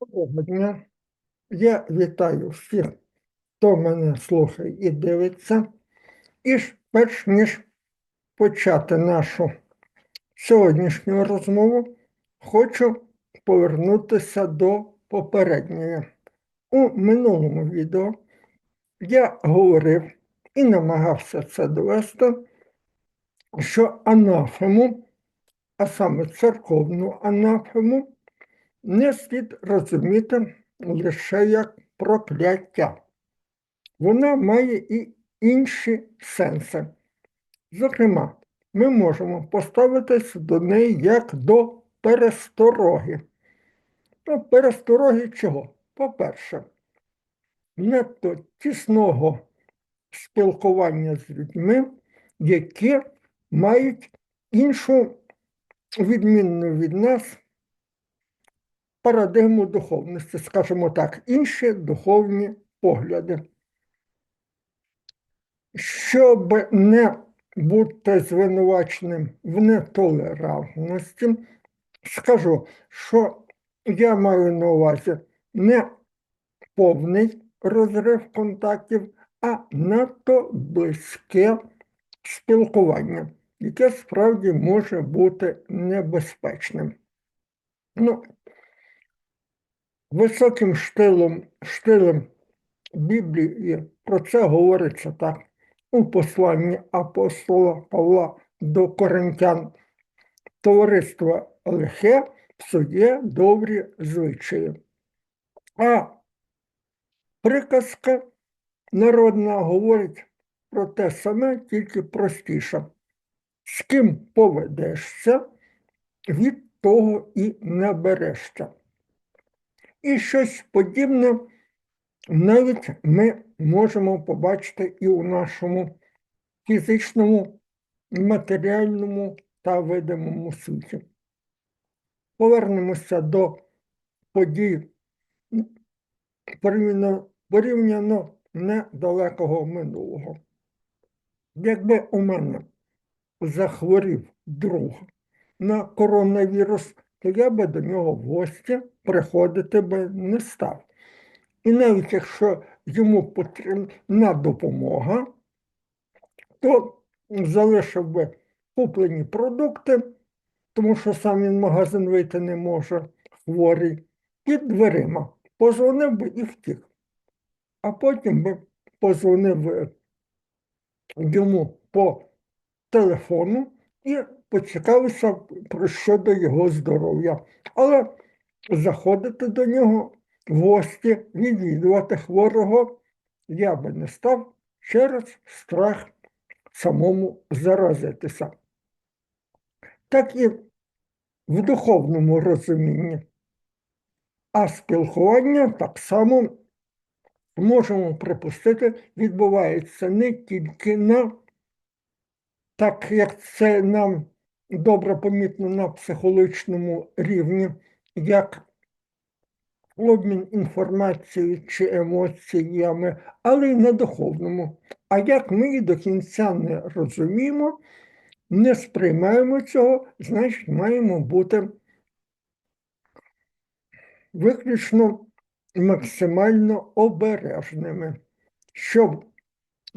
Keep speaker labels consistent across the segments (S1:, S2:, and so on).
S1: Доброго дня. Я вітаю всіх, хто мене слухає і дивиться. І перш ніж почати нашу сьогоднішню розмову, хочу повернутися до попередньої. У минулому відео я говорив і намагався це довести, що анафему, а саме церковну анафему, не слід розуміти лише як прокляття. Вона має і інші сенси. Зокрема, ми можемо поставитись до неї як до перестороги. Ну, перестороги чого? По-перше, надто тісного спілкування з людьми, які мають іншу відмінну від нас парадигму духовності, скажімо так, інші духовні погляди. Щоб не бути звинуваченим в нетолерантності, скажу, що я маю на увазі не повний розрив контактів, а надто близьке спілкування, яке справді може бути небезпечним. Ну, високим штилем, штилем Біблії про це говориться так у посланні апостола Павла до Коринтян. Товариство лихе псує добрі звичаї. А приказка народна говорить про те саме, тільки простіше. З ким поведешся, від того і наберешся. І щось подібне навіть ми можемо побачити і у нашому фізичному, матеріальному та видимому світі. Повернемося до подій порівняно, недалекого минулого. Якби у мене захворів друг на коронавірус, то я би до нього в гості приходити би не став. І навіть якщо йому потрібна допомога, то залишив би куплені продукти, тому що сам він в магазин вийти не може, хворий, під дверима. Позвонив би і втік. А потім би позвонив е, йому по телефону і поцікавився про щодо його здоров'я. Але заходити до нього в гості, відвідувати хворого я би не став через страх самому заразитися. Так і в духовному розумінні. А спілкування так само можемо припустити, відбувається не тільки на так як це нам добре помітно на психологічному рівні, як обмін інформацією чи емоціями, але й на духовному. А як ми і до кінця не розуміємо, не сприймаємо цього, значить маємо бути виключно максимально обережними, щоб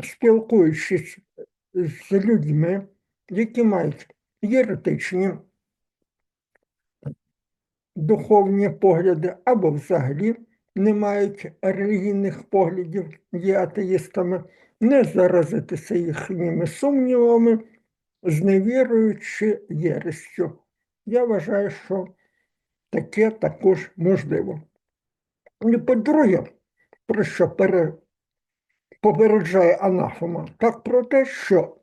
S1: спілкуючись з людьми, які мають єретичні духовні погляди або взагалі не мають релігійних поглядів, є атеїстами, не заразитися їхніми сумнівами, зневірою чи єрестю. Я вважаю, що таке також можливо. І по-друге, про що пере попереджає анафема, так про те, що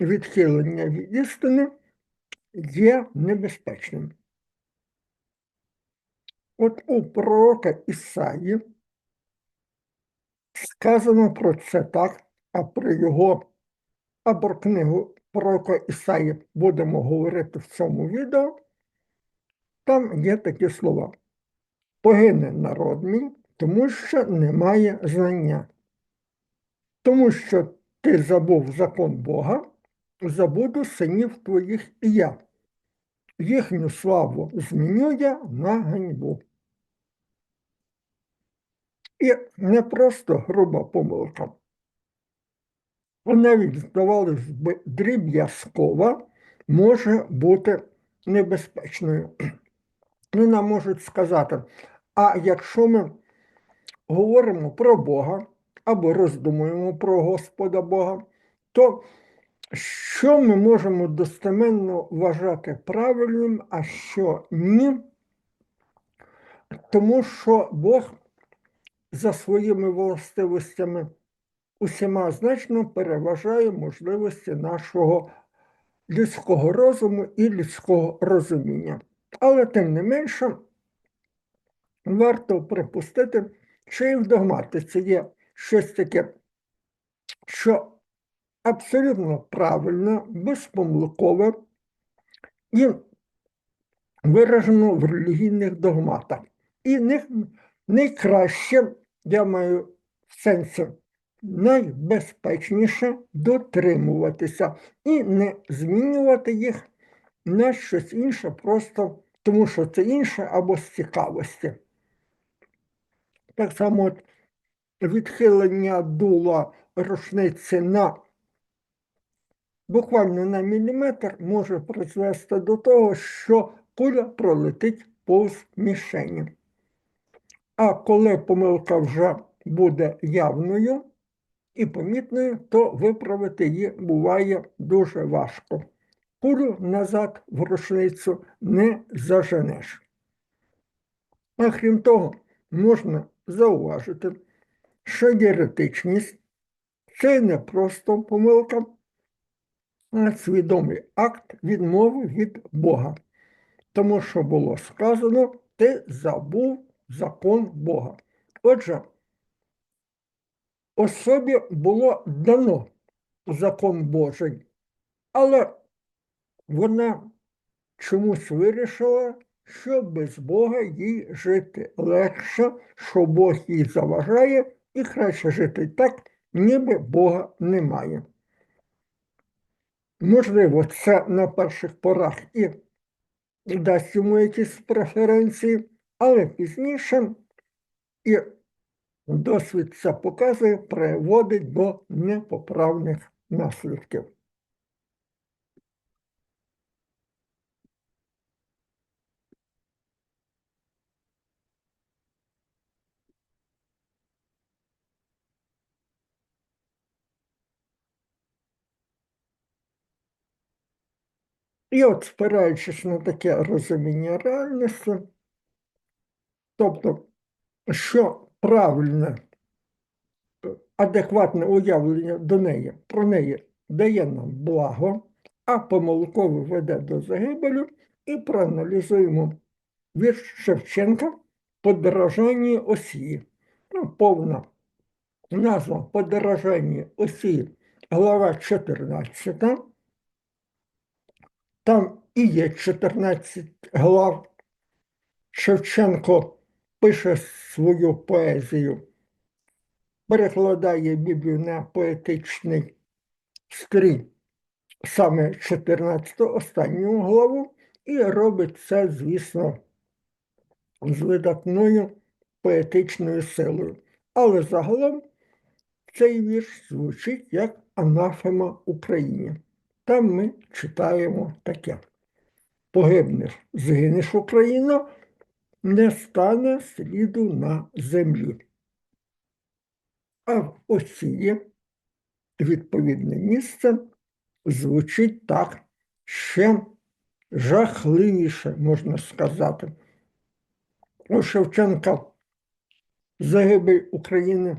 S1: відхилення від істини є небезпечним. От у пророка Ісаї сказано про це так, а про його а про книгу пророка Ісаї будемо говорити в цьому відео. Там є такі слова. Погине народ мій, тому що немає знання тому що ти забув закон Бога, забуду синів твоїх і я. Їхню славу зміню я на ганьбу. І не просто груба помилка, навіть, здавалось би, дріб'язкова може бути небезпечною. Ну, нам можуть сказати, а якщо ми говоримо про Бога або роздумуємо про Господа Бога, то що ми можемо достеменно вважати правильним, а що ні? Тому що Бог за своїми властивостями усіма значно переважає можливості нашого людського розуму і людського розуміння. Але тим не менше, варто припустити, що і в догматиці є щось таке, що абсолютно правильне, безпомилкове і виражено в релігійних догматах. І них найкраще, я маю в сенсі, найбезпечніше дотримуватися і не змінювати їх на щось інше, просто тому що це інше або з цікавості. Так само от відхилення дула рушниці на буквально на міліметр може призвести до того, що куля пролетить повз мішені. А коли помилка вже буде явною і помітною, то виправити її буває дуже важко. Кулю назад в рушницю не заженеш. А крім того, можна зауважити, що єретичність це не просто помилка, свідомий акт відмови від Бога. Тому що було сказано, ти забув закон Бога. Отже, особі було дано закон Божий, але вона чомусь вирішила, що без Бога їй жити легше, що Бог їй заважає, і краще жити так, ніби Бога немає. Можливо, це на перших порах і дасть йому якісь преференції, але пізніше і досвід це показує, приводить до непоправних наслідків. І от спираючись на таке розуміння реальності, тобто, що правильне, адекватне уявлення до неї, про неї дає нам благо, а помилково веде до загибелю, і проаналізуємо вірш Шевченка подорожання осі. Ну, повна назва подорожання осі, глава 14. Там і є 14 глав. Шевченко пише свою поезію, перекладає Біблію на поетичний стрій, саме 14 останню главу, і робить це, звісно, з видатною поетичною силою. Але загалом цей вірш звучить як анафема Україні. Там ми читаємо таке. Погибнеш, згинеш Україна, не стане сліду на землі. А в осії відповідне місце звучить так ще жахливіше, можна сказати. У Шевченка загибель України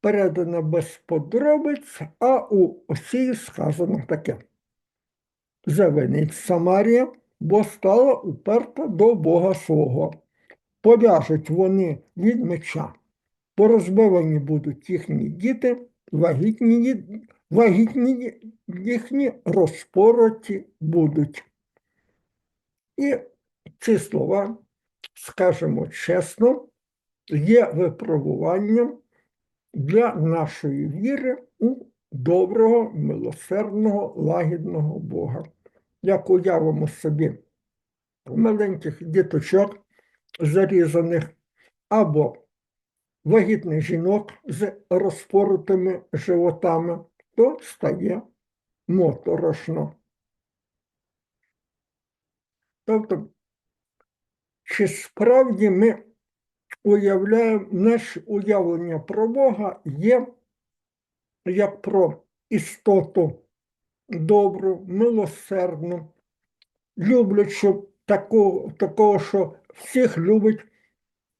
S1: передана без подробиць, а у осії сказано таке. Завинить Самарія, бо стала уперта до Бога свого. Поляжуть вони від меча, порозбивані будуть їхні діти, вагітні, вагітні їхні розпороті будуть. І ці слова, скажемо чесно, є випробуванням для нашої віри у доброго, милосердного, лагідного Бога. Як уявимо собі маленьких діточок зарізаних або вагітних жінок з розпорутими животами, то стає моторошно. Тобто, чи справді ми уявляємо, наше уявлення про Бога є як про істоту добру, милосердну, люблячу такого, такого, що всіх любить,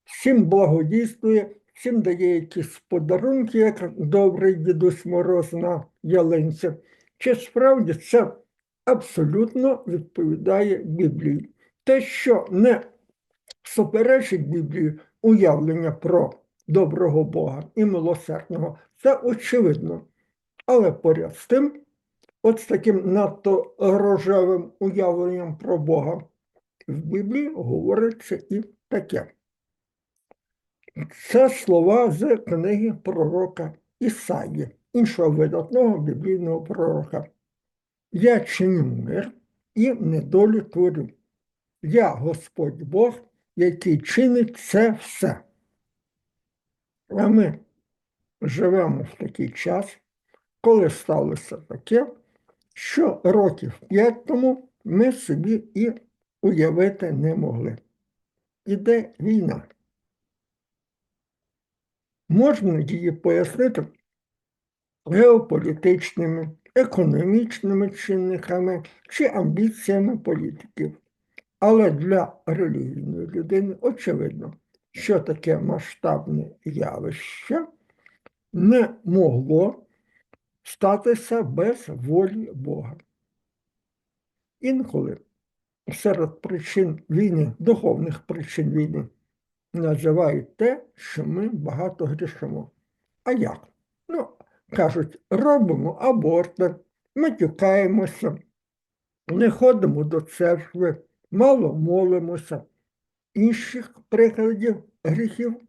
S1: всім благодійствує, всім дає якісь подарунки, як добрий дідусь Мороз на ялинці. Чи справді це абсолютно відповідає Біблії? Те, що не суперечить Біблії уявлення про доброго Бога і милосердного, це очевидно. Але поряд з тим, от з таким надто рожевим уявленням про Бога в Біблії говориться і таке. Це слова з книги пророка Ісаї, іншого видатного біблійного пророка. Я чиню мир і недолю творю. Я Господь Бог, який чинить це все. А ми живемо в такий час, коли сталося таке, що років п'ять тому ми собі і уявити не могли. Іде війна. Можна її пояснити геополітичними, економічними чинниками чи амбіціями політиків. Але для релігійної людини очевидно, що таке масштабне явище не могло статися без волі Бога. Інколи серед причин війни, духовних причин війни, називають те, що ми багато грішимо. А як? Ну, кажуть, робимо аборти, матюкаємося, не ходимо до церкви, мало молимося. Інших прикладів гріхів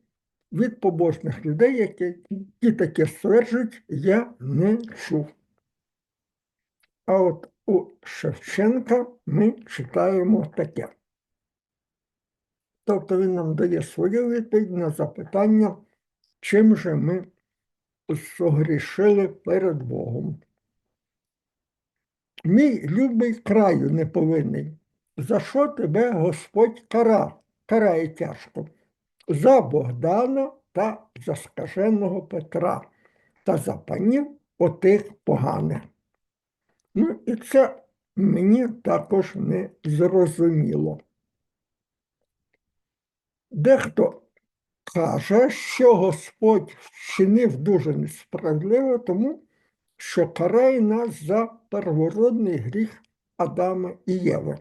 S1: від побожних людей, які, які таке стверджують, я не чув. А от у Шевченка ми читаємо таке. Тобто він нам дає свою відповідь на запитання, чим же ми согрішили перед Богом. Мій любий краю неповинний, за що тебе Господь кара, карає тяжко? За Богдана та за скаженого Петра та за панів отих поганих. Ну і це мені також не зрозуміло. Дехто каже, що Господь вчинив дуже несправедливо, тому що карає нас за первородний гріх Адама і Єви.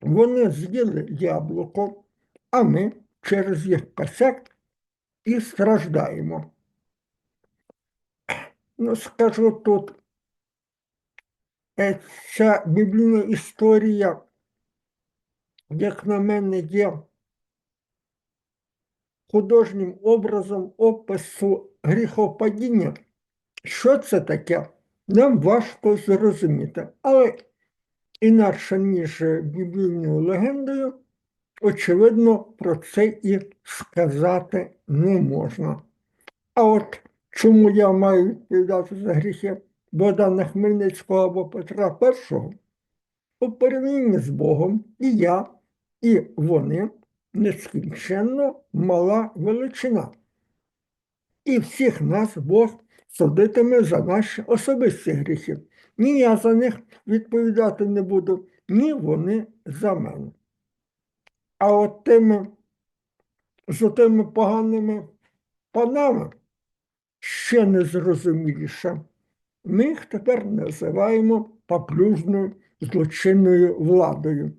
S1: Вони з'їли яблуко, а ми через їх косяк і страждаємо. Ну, скажу тут, е, ця біблійна історія, як на мене, є художнім образом опису гріхопадіння. Що це таке? Нам важко зрозуміти. Але інакше, ніж біблійною легендою, очевидно, про це і сказати не можна. А от чому я маю відповідати за гріхи Богдана Хмельницького або Петра І, у порівнянні з Богом і я, і вони нескінченно мала величина. І всіх нас Бог судитиме за наші особисті гріхи. Ні я за них відповідати не буду, ні вони за мене. А от тими, з тими поганими панами ще незрозуміліше. Ми їх тепер називаємо поплюжною злочинною владою.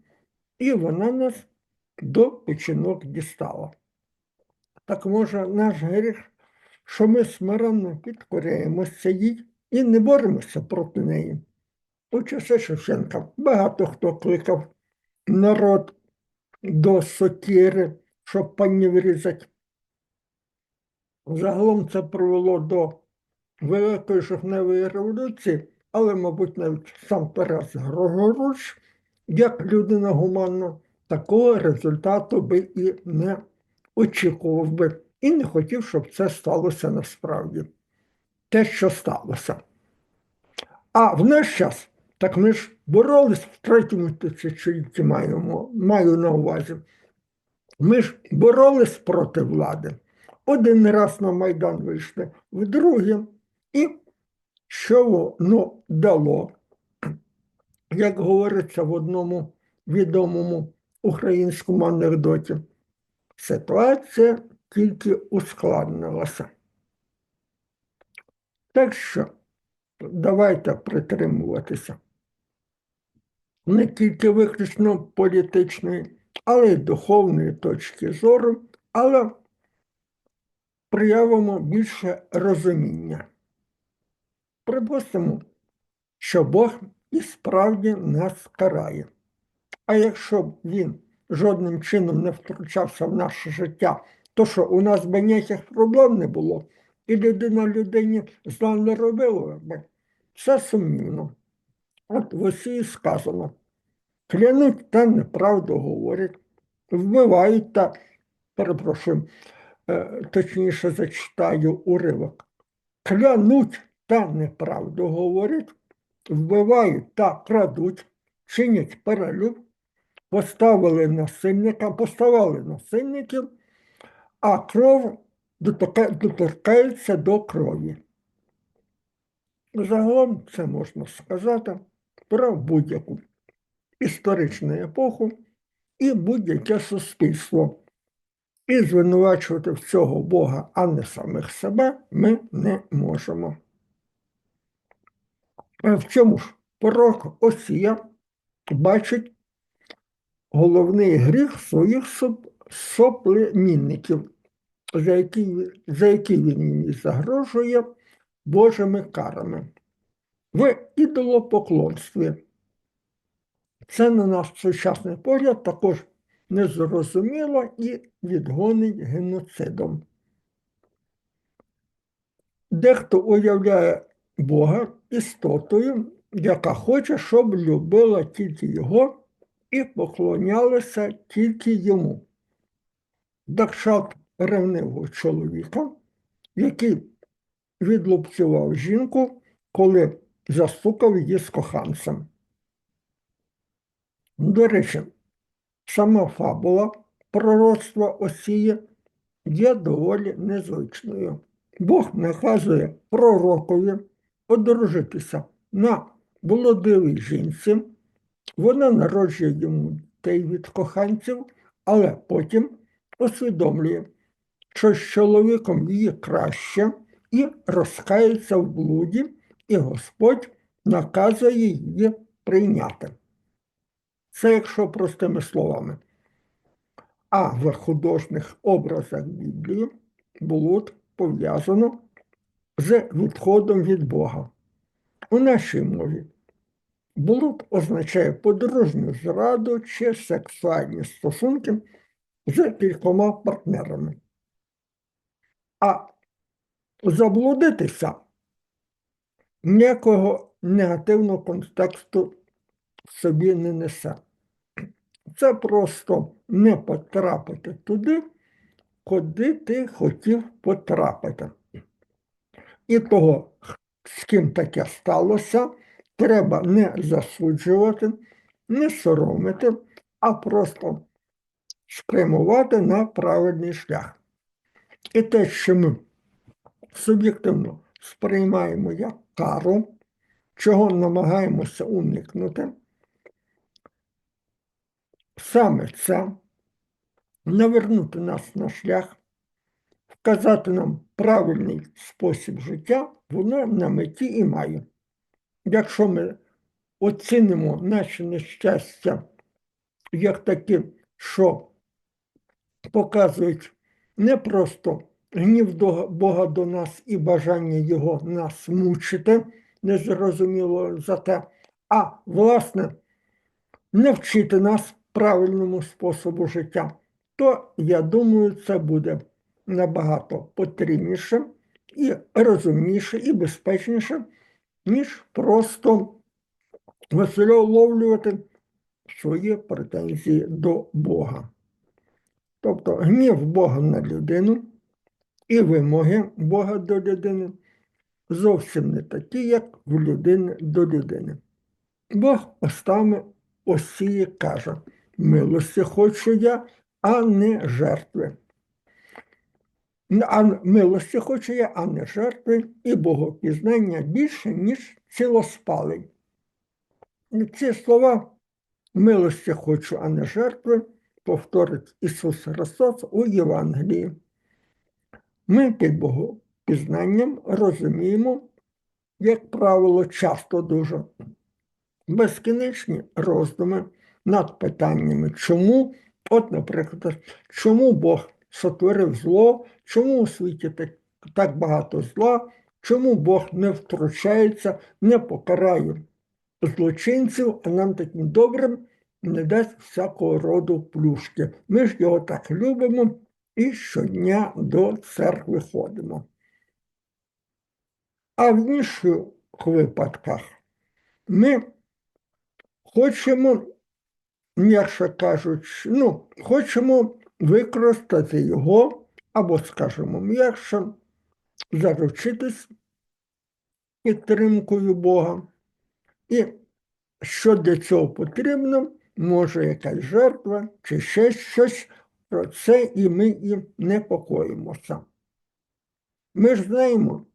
S1: І вона нас до печінок дістала. Так може наш гріх, що ми смиренно підкоряємося їй і не боремося проти неї. У часи Шевченка багато хто кликав народ до сокири, щоб панів різати. Загалом це привело до Великої жовтневої революції, але, мабуть, навіть сам Тарас Григорович, як людина гуманна, такого результату би і не очікував би і не хотів, щоб це сталося насправді. Те, що сталося. А в наш час, так ми ж боролись в третьому тисячолітті маємо, маю на увазі. Ми ж боролись проти влади. Один раз на Майдан вийшли, вдруге, і що воно дало? Як говориться в одному відомому українському анекдоті, ситуація тільки ускладнилася. Так що давайте притримуватися не тільки виключно політичної, але й духовної точки зору, але проявимо більше розуміння. Припустимо, що Бог і справді нас карає. А якщо б він жодним чином не втручався в наше життя, то що у нас би ніяких проблем не було, і людина людині зла не робила би, це сумнівно. От в Осії сказано, клянуть та неправду говорять, вбивають та, перепрошую, е, точніше зачитаю уривок, клянуть та неправду говорять, вбивають та крадуть, чинять перелюб, поставили насильника, поставили насильників, а кров доторка- доторкається до крові. Загалом це можна сказати про будь-яку історичну епоху і будь-яке суспільство. І звинувачувати в цього Бога, а не самих себе, ми не можемо. В чому ж пророк Осія бачить головний гріх своїх соп- соплемінників, за які, за які він їм загрожує Божими карами. В ідолопоклонстві. Це на наш сучасний погляд також незрозуміло і відгонить геноцидом. Дехто уявляє Бога істотою, яка хоче, щоб любила тільки його і поклонялася тільки йому. Дакшат ревнивого чоловіка, який відлупцював жінку, коли застукав її з коханцем. До речі, сама фабула пророцтва Осії є доволі незвичною. Бог наказує пророкові одружитися на молодивій жінці, вона народжує йому дітей від коханців, але потім усвідомлює, що з чоловіком її краще і розкається в блуді, і Господь наказує її прийняти. Це якщо простими словами. А в художніх образах Біблії блуд пов'язано з відходом від Бога. У нашій мові блуд означає подружню зраду чи сексуальні стосунки з кількома партнерами. А заблудитися ніякого негативного контексту собі не несе. Це просто не потрапити туди, куди ти хотів потрапити. І того, з ким таке сталося, треба не засуджувати, не соромити, а просто спрямувати на правильний шлях. І те, що ми суб'єктивно сприймаємо як кару, чого намагаємося уникнути, саме це навернути нас на шлях, вказати нам правильний спосіб життя, воно на меті і має. Якщо ми оцінимо наше нещастя як таке, що показують не просто гнів до Бога до нас і бажання Його нас мучити, незрозуміло за те, а власне не вчити нас правильному способу життя, то я думаю, це буде набагато потрібніше і розумніше, і безпечніше, ніж просто висловлювати свої претензії до Бога. Тобто гнів Бога на людину і вимоги Бога до людини зовсім не такі, як в людини до людини. Бог остами Осії каже: милості хочу я, а не жертви. А милості хочу я, а не жертви, і богопізнання більше, ніж цілоспалень. Ці слова милості хочу, а не жертви, повторить Ісус Христос у Євангелії. Ми під богопізнанням розуміємо, як правило, часто дуже безкінечні роздуми над питаннями, чому, от, наприклад, чому Бог сотворив зло, чому у світі так, так багато зла, чому Бог не втручається, не покарає злочинців, а нам таким добрим не дасть всякого роду плюшки. Ми ж його так любимо і щодня до церкви ходимо. А в інших випадках ми хочемо, м'якше кажучи, ну, хочемо використати його, або, скажімо, м'якше, заручитись підтримкою Бога. І що для цього потрібно, може якась жертва чи ще щось, про це і ми і непокоїмося. Ми ж знаємо,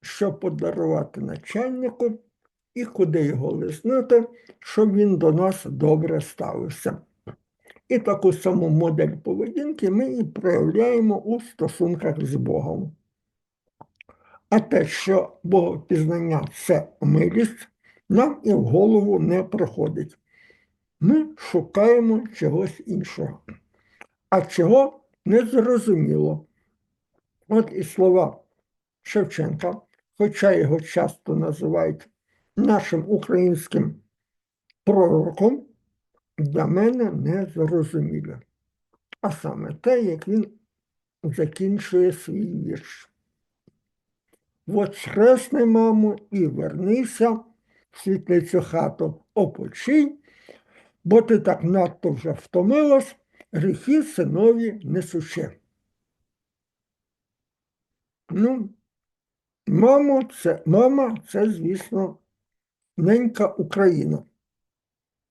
S1: що подарувати начальнику і куди його лиснути, щоб він до нас добре ставився. І таку саму модель поведінки ми і проявляємо у стосунках з Богом. А те, що богопізнання це милість, нам і в голову не приходить. Ми шукаємо чогось іншого. А чого не зрозуміло. От і слова Шевченка, хоча його часто називають нашим українським пророком, для мене не зрозуміло. А саме те, як він закінчує свій вірш. Воскресни, мамо, і вернися в світлицю хату, опочий, бо ти так надто вже втомилась, гріхи синові несучи. Ну, мамо, це, мама, це, звісно, ненька Україна.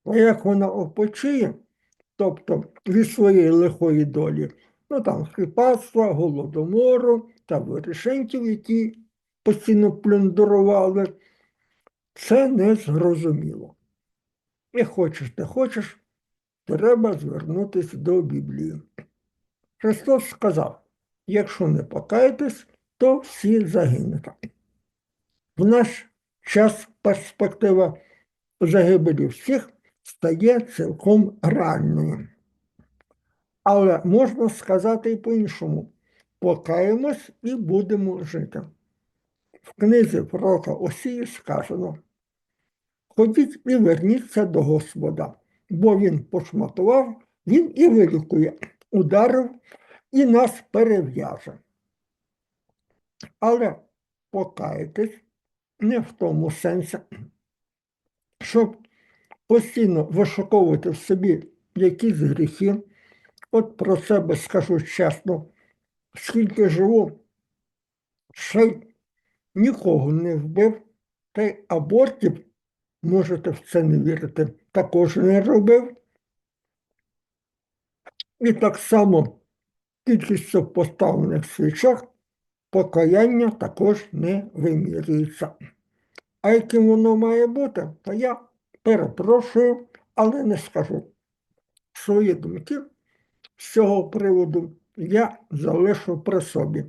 S1: А як вона опочиє, тобто від своєї лихої долі, ну там хрипацтва, голодомору та вирішеньків, які постійно плюндрували, це не зрозуміло. І хочеш не хочеш, треба звернутися до Біблії. Христос сказав, якщо не покаєтесь, то всі загинете. В наш час перспектива загибелі всіх стає цілком реальною. Але можна сказати і по-іншому: покаємось і будемо жити. В книзі пророка Осії сказано: ходіть і верніться до Господа, бо Він пошматував, Він і вилікує, ударив і нас перев'яже. Але покаятись не в тому сенсі, щоб постійно вишуковувати в собі якісь гріхи. От про себе скажу чесно, скільки живу, ще нікого не вбив, та й абортів, можете в це не вірити, також не робив. І так само кількістю поставлених свічок покаяння також не вимірюється. А яким воно має бути, то я перепрошую, але не скажу. Свої думки з цього приводу я залишу при собі.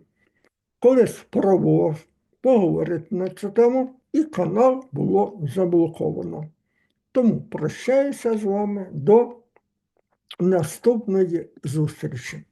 S1: Колись спробував поговорити на цю тему, і канал було заблоковано. Тому прощаюся з вами до наступної зустрічі.